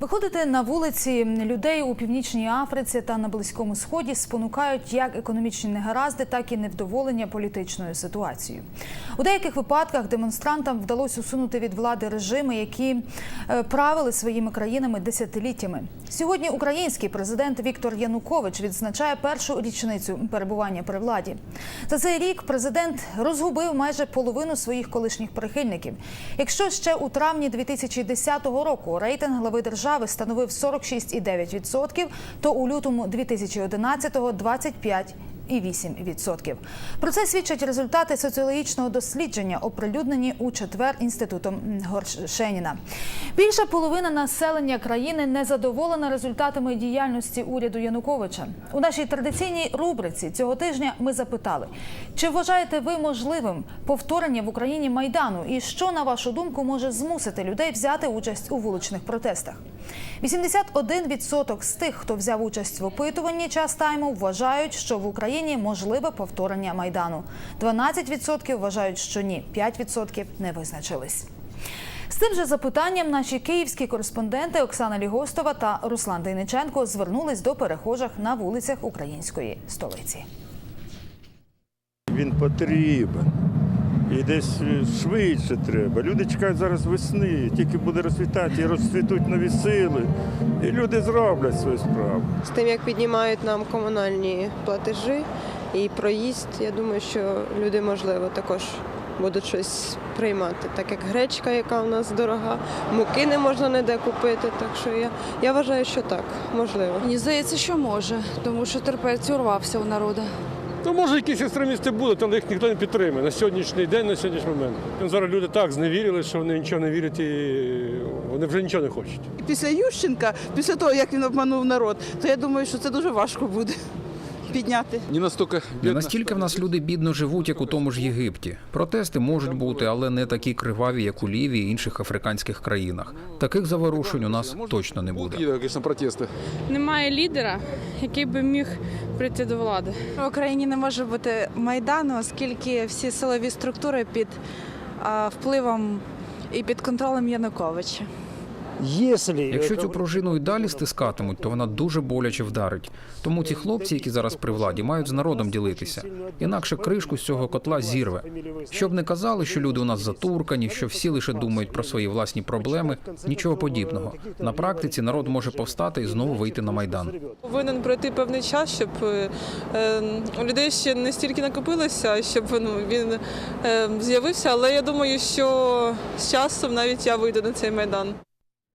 Виходити на вулиці людей у північній Африці та на близькому сході спонукають як економічні негаразди, так і невдоволення політичною ситуацією. У деяких випадках демонстрантам вдалося усунути від влади режими, які е, правили своїми країнами десятиліттями. Сьогодні український президент Віктор Янукович відзначає першу річницю перебування при владі. За цей рік президент розгубив майже половину своїх колишніх прихильників. Якщо ще у травні 2010 року рейтинг глави держави становив 46,9%, то у лютому 2011-го – 25%. І 8%. Про це свідчать результати соціологічного дослідження, оприлюднені у четвер інститутом Горшеніна. Більша половина населення країни не задоволена результатами діяльності уряду Януковича. У нашій традиційній рубриці цього тижня ми запитали, чи вважаєте ви можливим повторення в Україні майдану, і що на вашу думку може змусити людей взяти участь у вуличних протестах? 81% з тих, хто взяв участь в опитуванні час тайму, вважають, що в Україні можливе повторення майдану. 12% вважають, що ні, 5% не визначились. З тим же запитанням наші київські кореспонденти Оксана Лігостова та Руслан Дейниченко звернулись до перехожих на вулицях української столиці. Він потрібен. І десь швидше треба. Люди чекають зараз весни, тільки буде розцвітати, і розцвітуть нові сили. І люди зроблять свою справу. З тим, як піднімають нам комунальні платежі і проїзд, я думаю, що люди, можливо, також будуть щось приймати, так як гречка, яка у нас дорога, муки не можна ніде купити. Так що я, я вважаю, що так, можливо. Мені здається, що може, тому що терпець урвався у народу. Ну, може, якісь екстремісти будуть, але їх ніхто не підтримує на сьогоднішній день, на сьогоднішній момент. Зараз люди так зневірили, що вони нічого не вірять і вони вже нічого не хочуть. після Ющенка, після того, як він обманув народ, то я думаю, що це дуже важко буде підняти. Не настільки Не настільки в нас люди бідно живуть, як у тому ж Єгипті. Протести можуть бути, але не такі криваві, як у Лівії і інших африканських країнах. Таких заворушень у нас точно не буде. Протести. Немає лідера, який би міг прийти до влади. В Україні не може бути майдану, оскільки всі силові структури під впливом і під контролем Януковича. Якщо цю пружину і далі стискатимуть, то вона дуже боляче вдарить. Тому ці хлопці, які зараз при владі, мають з народом ділитися. Інакше кришку з цього котла зірве. Щоб не казали, що люди у нас затуркані, що всі лише думають про свої власні проблеми. Нічого подібного. На практиці народ може повстати і знову вийти на майдан. Повинен пройти певний час, щоб е, е, у людей ще не стільки накопилося, щоб ну, він е, з'явився. Але я думаю, що з часом навіть я вийду на цей майдан.